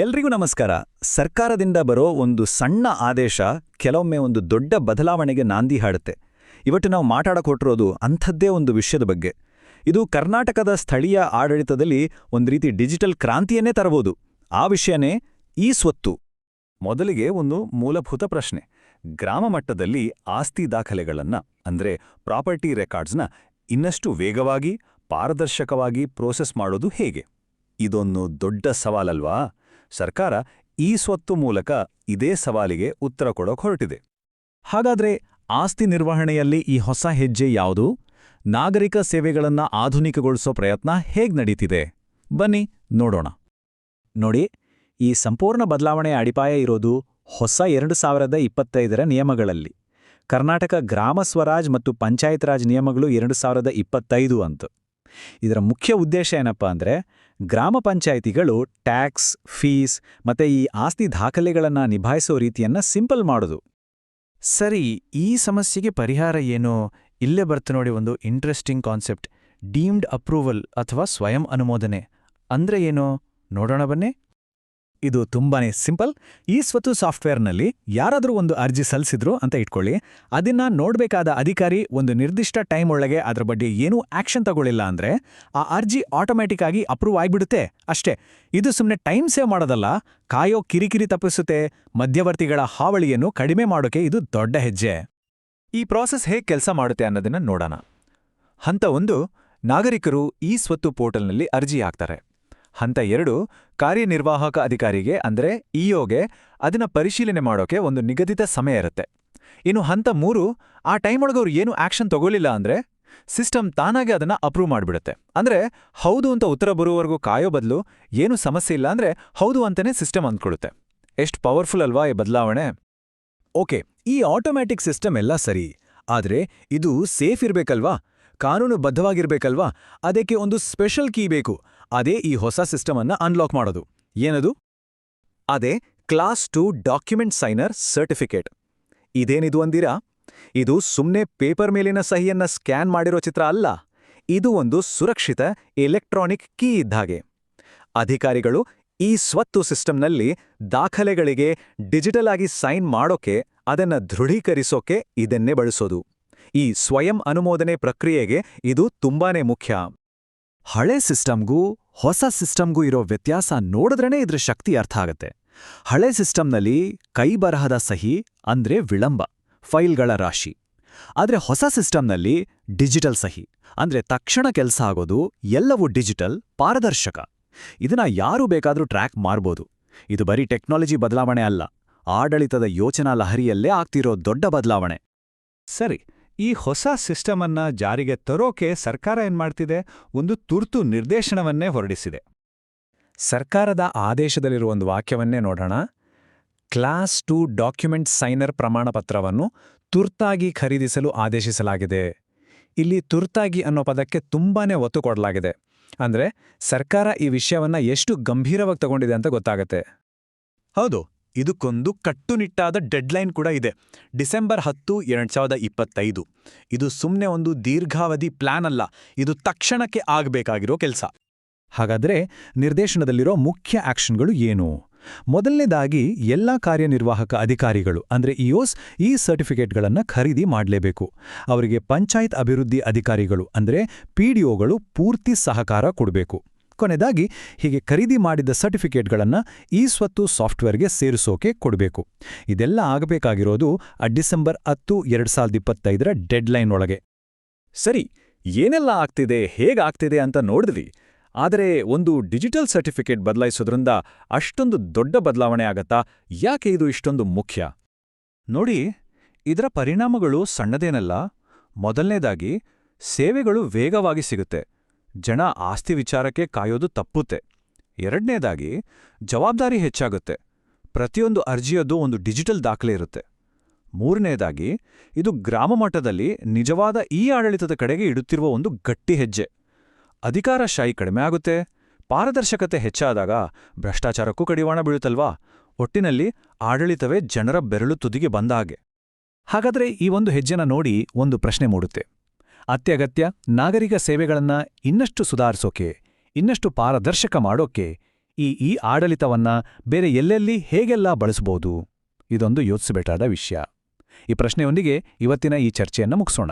ಎಲ್ರಿಗೂ ನಮಸ್ಕಾರ. ಸರ್ಕಾರದಿಂದ ಬರೋ ಒಂದು ಸಣ್ಣ ಆದೇಶ ಕೆಲವೊಮ್ಮೆ ಒಂದು ದೊಡ್ಡ ಬದಲಾವಣೆಗೆ ನಾಂದಿ ಹಾಡುತ್ತೆ. ಇವತ್ತು ನಾವು ಮಾತಾಡಕ್ ಹೊಟ್ಟಿರೋದು ಅಂಥದ್ದೇ ಒಂದು ವಿಷಯದ ಬಗ್ಗೆ. ಇದು ಕರ್ನಾಟಕದ ಸ್ಥಳೀಯ ಆಡಳಿತದಲ್ಲಿ ಒಂದು ರೀತಿ ಡಿಜಿಟಲ್ ಕ್ರಾಂತಿಯನ್ನೇ ತರಬಹುದು ಆ ವಿಷಯನೇ ಈ ಸ್ವತ್ತು. ಮೊದಲಿಗೆ ಒಂದು ಮೂಲಭೂತ ಪ್ರಶ್ನೆ. ಗ್ರಾಮ ಮಟ್ಟದಲ್ಲಿ ಆಸ್ತಿ ದಾಖಲೆಗಳನ್ನ, ಅಂದ್ರೆ ಪ್ರಾಪರ್ಟಿ ರೆಕಾರ್ಡ್ಸ್ನ ಇನ್ನಷ್ಟು ವೇಗವಾಗಿ, ಪಾರದರ್ಶಕವಾಗಿ ಪ್ರೋಸೆಸ್ ಮಾಡೋದು ಹೇಗೆ? ಇದೊಂದು ದೊಡ್ಡ ಸವಾಲಲ್ವಾ? ಸರ್ಕಾರ ಈ ಸ್ವತ್ತು ಮೂಲಕ ಇದೇ ಸವಾಲಿಗೆ ಉತ್ತರ ಕೊಡೋಕ್ ಹೊರಟಿದೆ. ಹಾಗಾದ್ರೆ ಆಸ್ತಿ ನಿರ್ವಹಣೆಯಲ್ಲಿ ಈ ಹೊಸ ಹೆಜ್ಜೆ ಯಾವುದು? ನಾಗರಿಕ ಸೇವೆಗಳನ್ನ ಆಧುನಿಕಗೊಳಿಸೋ ಪ್ರಯತ್ನ ಹೇಗ್ ನಡೀತಿದೆ? ಬನ್ನಿ ನೋಡೋಣ. ನೋಡಿ, ಈ ಸಂಪೂರ್ಣ ಬದಲಾವಣೆಯ ಅಡಿಪಾಯ ಇರೋದು ಹೊಸ ಎರಡು ಸಾವಿರದ ಇಪ್ಪತ್ತೈದರ ನಿಯಮಗಳಲ್ಲಿ. ಕರ್ನಾಟಕ ಗ್ರಾಮ ಸ್ವರಾಜ್ ಮತ್ತು ಪಂಚಾಯತ್ ರಾಜ್ ನಿಯಮಗಳು ಎರಡು ಸಾವಿರದ ಇಪ್ಪತ್ತೈದು ಅಂತ. ಇದರ ಮುಖ್ಯ ಉದ್ದೇಶ ಏನಪ್ಪ ಅಂದ್ರೆ ಗ್ರಾಮ ಪಂಚಾಯಿತಿಗಳು ಟ್ಯಾಕ್ಸ್, ಫೀಸ್ ಮತ್ತೆ ಈ ಆಸ್ತಿ ದಾಖಲೆಗಳನ್ನ ನಿಭಾಯಿಸೋ ರೀತಿಯನ್ನ ಸಿಂಪಲ್ ಮಾಡೋದು. ಸರಿ, ಈ ಸಮಸ್ಯೆಗೆ ಪರಿಹಾರ ಏನು? ಇಲ್ಲೇ ಬರ್ತ ನೋಡಿ ಒಂದು ಇಂಟ್ರೆಸ್ಟಿಂಗ್ ಕಾನ್ಸೆಪ್ಟ್. ಡೀಮ್ಡ್ ಅಪ್ರೂವಲ್ ಅಥವಾ ಸ್ವಯಂ ಅನುಮೋದನೆ. ಅಂದ್ರೆ ಏನು? ನೋಡೋಣ ಬನ್ನಿ. ಇದು ತುಂಬಾನೇ ಸಿಂಪಲ್. ಈ ಸ್ವತ್ತು ಸಾಫ್ಟ್ವೇರ್ನಲ್ಲಿ ಯಾರಾದರೂ ಒಂದು ಅರ್ಜಿ ಸಲ್ಲಿಸಿದ್ರು ಅಂತ ಇಟ್ಕೊಳ್ಳಿ. ಅದನ್ನ ನೋಡಬೇಕಾದ ಅಧಿಕಾರಿ ಒಂದು ನಿರ್ದಿಷ್ಟ ಟೈಮ್ ಒಳಗೆ ಅದರ ಬಗ್ಗೆ ಏನೂ ಆಕ್ಷನ್ ತಗೊಳ್ಳಿಲ್ಲ ಅಂದ್ರೆ ಆ ಅರ್ಜಿ ಆಟೋಮ್ಯಾಟಿಕ್ ಆಗಿ ಅಪ್ರೂವ್ ಆಗಿಬಿಡುತ್ತೆ ಅಷ್ಟೇ. ಇದು ಸುಮ್ಮನೆ ಟೈಮ್ ಸೇವ್ ಮಾಡೋದಲ್ಲ, ಕಾಯೋ ಕಿರಿಕಿರಿ ತಪ್ಪಿಸುತ್ತೆ, ಮಧ್ಯವರ್ತಿಗಳ ಹಾವಳಿಯನ್ನು ಕಡಿಮೆ ಮಾಡೋಕೆ ಇದು ದೊಡ್ಡ ಹೆಜ್ಜೆ. ಈ ಪ್ರಾಸೆಸ್ ಹೇಗೆ ಕೆಲಸ ಮಾಡುತ್ತೆ ಅನ್ನೋದನ್ನ ನೋಡೋಣ. ಹಂತ ಒಂದು, ನಾಗರಿಕರು ಈ ಸ್ವತ್ತು ಪೋರ್ಟಲ್ನಲ್ಲಿ ಅರ್ಜಿ ಹಾಕ್ತಾರೆ. ಹಂತ ಎರಡು, ಕಾರ್ಯನಿರ್ವಾಹಕ ಅಧಿಕಾರಿಗೆ, ಅಂದ್ರೆ ಇಒಗೆ, ಅದನ್ನ ಪರಿಶೀಲನೆ ಮಾಡೋಕೆ ಒಂದು ನಿಗದಿತ ಸಮಯ ಇರುತ್ತೆ. ಇನ್ನು ಹಂತ ಮೂರು, ಆ ಟೈಮ್ ಅವರು ಏನು ಆಕ್ಷನ್ ತಗೊಳ್ಳಿಲ್ಲ ಅಂದ್ರೆ, ಸಿಸ್ಟಮ್ ತಾನಾಗೆ ಅದನ್ನ ಅಪ್ರೂವ್ ಮಾಡಿಬಿಡುತ್ತೆ. ಅಂದ್ರೆ, ಹೌದು ಅಂತ ಉತ್ತರ ಬರುವವರೆಗೂ ಕಾಯೋ ಬದಲು ಏನು ಸಮಸ್ಯೆ ಇಲ್ಲ ಅಂದ್ರೆ, ಹೌದು ಅಂತಾನೆ ಸಿಸ್ಟಮ್ ಅಂದ್ಕೊಳುತ್ತೆ. ಎಷ್ಟು ಪವರ್ಫುಲ್ ಅಲ್ವಾ ಈ ಬದಲಾವಣೆ? ಓಕೆ, ಈ ಆಟೋಮ್ಯಾಟಿಕ್ ಸಿಸ್ಟಮ್ ಎಲ್ಲ ಸರಿ, ಆದ್ರೆ ಇದು ಸೇಫ್ ಇರ್ಬೇಕಲ್ವಾ? ಕಾನೂನುಬದ್ಧವಾಗಿರ್ಬೇಕಲ್ವಾ? ಅದಕ್ಕೆ ಒಂದು ಸ್ಪೆಷಲ್ ಕೀ ಬೇಕು. ಅದೇ ಈ ಹೊಸ ಸಿಸ್ಟಮನ್ನು ಅನ್ಲಾಕ್ ಮಾಡೋದು. ಏನದು? ಅದೇ class two document signer certificate ಇದೇನಿದು ಅಂದಿರಾ? ಇದು ಸುಮ್ನೆ ಪೇಪರ್ ಮೇಲಿನ ಸಹಿಯನ್ನ ಸ್ಕ್ಯಾನ್ ಮಾಡಿರೋ ಚಿತ್ರ ಅಲ್ಲ. ಇದು ಒಂದು ಸುರಕ್ಷಿತ ಎಲೆಕ್ಟ್ರಾನಿಕ್ ಕೀ ಇದ್ದಾಗೆ ಅಧಿಕಾರಿಗಳು ಈ ಸ್ವತ್ತು ಸಿಸ್ಟಮ್ನಲ್ಲಿ ದಾಖಲೆಗಳಿಗೆ ಡಿಜಿಟಲ್ ಆಗಿ ಸೈನ್ ಮಾಡೋಕೆ, ಅದನ್ನ ದೃಢೀಕರಿಸೋಕೆ ಇದನ್ನೇ ಬಳಸೋದು. ಈ ಸ್ವಯಂ ಅನುಮೋದನೆ ಪ್ರಕ್ರಿಯೆಗೆ ಇದು ತುಂಬಾನೇ ಮುಖ್ಯ. ಹಳೆ ಸಿಸ್ಟಮ್ಗೂ ಹೊಸ ಸಿಸ್ಟಮ್ಗೂ ಇರೋ ವ್ಯತ್ಯಾಸ ನೋಡಿದ್ರೇ ಇದ್ರ ಶಕ್ತಿ ಅರ್ಥ ಆಗತ್ತೆ. ಹಳೆ ಸಿಸ್ಟಮ್ನಲ್ಲಿ ಕೈಬರಹದ ಸಹಿ ಅಂದ್ರೆ ವಿಳಂಬ, ಫೈಲ್ಗಳ ರಾಶಿ. ಆದ್ರೆ ಹೊಸ ಸಿಸ್ಟಮ್ನಲ್ಲಿ ಡಿಜಿಟಲ್ ಸಹಿ, ಅಂದ್ರೆ ತಕ್ಷಣ ಕೆಲಸ ಆಗೋದು ಎಲ್ಲವೂ ಡಿಜಿಟಲ್, ಪಾರದರ್ಶಕ. ಇದನ್ನ ಯಾರು ಬೇಕಾದರೂ ಟ್ರ್ಯಾಕ್ ಮಾಡ್ಬೋದು. ಇದು ಬರೀ ಟೆಕ್ನಾಲಜಿ ಬದಲಾವಣೆ ಅಲ್ಲ, ಆಡಳಿತದ ಯೋಚನಾ ಲಹರಿಯಲ್ಲೇ ಆಗ್ತಿರೋ ದೊಡ್ಡ ಬದಲಾವಣೆ. ಸರಿ ಈ ಹೊಸ ಸಿಸ್ಟಮ್ ಅನ್ನ ಜಾರಿಗೆ ತರೋಕೆ ಸರ್ಕಾರ ಏನ್ಮಾಡ್ತಿದೆ? ಒಂದು ತುರ್ತು ನಿರ್ದೇಶನವನ್ನೇ ಹೊರಡಿಸಿದೆ. ಸರ್ಕಾರದ ಆದೇಶದಲ್ಲಿರುವ ಒಂದು ವಾಕ್ಯವನ್ನೇ ನೋಡೋಣ. ಕ್ಲಾಸ್ ಟು ಡಾಕ್ಯುಮೆಂಟ್ ಸೈನರ್ ಪ್ರಮಾಣಪತ್ರವನ್ನು ತುರ್ತಾಗಿ ಖರೀದಿಸಲು ಆದೇಶಿಸಲಾಗಿದೆ. ಇಲ್ಲಿ ತುರ್ತಾಗಿ ಅನ್ನೋ ಪದಕ್ಕೆ ತುಂಬಾನೇ ಒತ್ತು ಕೊಡಲಾಗಿದೆ. ಅಂದ್ರೆ ಸರ್ಕಾರ ಈ ವಿಷಯವನ್ನ ಎಷ್ಟು ಗಂಭೀರವಾಗಿ ತಗೊಂಡಿದೆ ಅಂತ ಗೊತ್ತಾಗತ್ತೆ. ಹೌದು. ಇದಕ್ಕೊಂದು ಕಟ್ಟುನಿಟ್ಟಾದ ಡೆಡ್ಲೈನ್ ಕೂಡ ಇದೆ. ಡಿಸೆಂಬರ್ ಹತ್ತು, ಎರಡ್ ಸಾವಿರದ ಇಪ್ಪತ್ತೈದು. ಇದು ಸುಮ್ಮನೆ ಒಂದು ದೀರ್ಘಾವಧಿ ಪ್ಲಾನ್ ಅಲ್ಲ, ಇದು ತಕ್ಷಣಕ್ಕೆ ಆಗಬೇಕಾಗಿರೋ ಕೆಲಸ. ಹಾಗಾದ್ರೆ ನಿರ್ದೇಶನದಲ್ಲಿರೋ ಮುಖ್ಯ ಆಕ್ಷನ್ಗಳು ಏನು? ಮೊದಲನೇದಾಗಿ ಎಲ್ಲಾ ಕಾರ್ಯನಿರ್ವಾಹಕ ಅಧಿಕಾರಿಗಳು, ಅಂದ್ರೆ ಇಒಸ್ ಈ ಸರ್ಟಿಫಿಕೇಟ್ಗಳನ್ನು ಖರೀದಿ ಮಾಡಲೇಬೇಕು. ಅವರಿಗೆ ಪಂಚಾಯತ್ ಅಭಿವೃದ್ಧಿ ಅಧಿಕಾರಿಗಳು, ಅಂದ್ರೆ ಪಿಡಿಒಗಳು ಪೂರ್ತಿ ಸಹಕಾರ ಕೊಡಬೇಕು. ಕೊನೆಯದಾಗಿ ಹೀಗೆ ಖರೀದಿ ಮಾಡಿದ ಸರ್ಟಿಫಿಕೇಟ್ಗಳನ್ನು ಈ ಸ್ವತ್ತು ಸಾಫ್ಟ್ವೇರ್ಗೆ ಸೇರಿಸೋಕೆ ಕೊಡಬೇಕು. ಇದೆಲ್ಲ ಆಗಬೇಕಾಗಿರೋದು ಡಿಸೆಂಬರ್ ಹತ್ತು, ಎರಡು ಸಾವಿರದ ಇಪ್ಪತ್ತೈದರ ಡೆಡ್ಲೈನ್ ಒಳಗೆ. ಸರಿ, ಏನೆಲ್ಲ ಆಗ್ತಿದೆ ಹೇಗಾಗ್ತಿದೆ ಅಂತ ನೋಡಿದ್ವಿ. ಆದರೆ ಒಂದು ಡಿಜಿಟಲ್ ಸರ್ಟಿಫಿಕೇಟ್ ಬದಲಾಯಿಸೋದ್ರಿಂದ ಅಷ್ಟೊಂದು ದೊಡ್ಡ ಬದಲಾವಣೆ ಆಗತ್ತಾ? ಯಾಕೆ ಇದು ಇಷ್ಟೊಂದು ಮುಖ್ಯ? ನೋಡಿ, ಇದರ ಪರಿಣಾಮಗಳು ಸಣ್ಣದೇನಲ್ಲ. ಮೊದಲನೇದಾಗಿ, ಸೇವೆಗಳು ವೇಗವಾಗಿ ಸಿಗುತ್ತೆ. ಜನ ಆಸ್ತಿ ವಿಚಾರಕ್ಕೆ ಕಾಯೋದು ತಪ್ಪುತ್ತೆ. ಎರಡನೇದಾಗಿ, ಜವಾಬ್ದಾರಿ ಹೆಚ್ಚಾಗುತ್ತೆ. ಪ್ರತಿಯೊಂದು ಅರ್ಜಿಯದ್ದು ಒಂದು ಡಿಜಿಟಲ್ ದಾಖಲೆ ಇರುತ್ತೆ. ಮೂರನೇದಾಗಿ, ಇದು ಗ್ರಾಮ ಮಟ್ಟದಲ್ಲಿ ನಿಜವಾದ ಈ ಆಡಳಿತದ ಕಡೆಗೆ ಇಡುತ್ತಿರುವ ಒಂದು ಗಟ್ಟಿ ಹೆಜ್ಜೆ. ಅಧಿಕಾರಶಾಹಿ ಕಡಿಮೆ ಆಗುತ್ತೆ. ಪಾರದರ್ಶಕತೆ ಹೆಚ್ಚಾದಾಗ ಭ್ರಷ್ಟಾಚಾರಕ್ಕೂ ಕಡಿವಾಣ ಬೀಳುತ್ತಲ್ವಾ? ಒಟ್ಟಿನಲ್ಲಿ ಆಡಳಿತವೇ ಜನರ ಬೆರಳು ತುದಿಗೆ ಬಂದ ಹಾಗೆ. ಹಾಗಾದ್ರೆ ಈ ಒಂದು ಹೆಜ್ಜೆನ ನೋಡಿ ಒಂದು ಪ್ರಶ್ನೆ ಮೂಡುತ್ತೆ. ಅತ್ಯಗತ್ಯ ನಾಗರಿಕ ಸೇವೆಗಳನ್ನ ಇನ್ನಷ್ಟು ಸುಧಾರಿಸೋಕೆ, ಇನ್ನಷ್ಟು ಪಾರದರ್ಶಕ ಮಾಡೋಕೆ ಈ ಈ ಆಡಳಿತವನ್ನ ಬೇರೆ ಎಲ್ಲೆಲ್ಲಿ ಹೇಗೆಲ್ಲ ಬಳಸಬಹುದು ಇದೊಂದು ಯೋಚಿಸಬೇಕಾದ ವಿಷಯ. ಈ ಪ್ರಶ್ನೆಯೊಂದಿಗೆ ಇವತ್ತಿನ ಈ ಚರ್ಚೆಯನ್ನು ಮುಗಿಸೋಣ.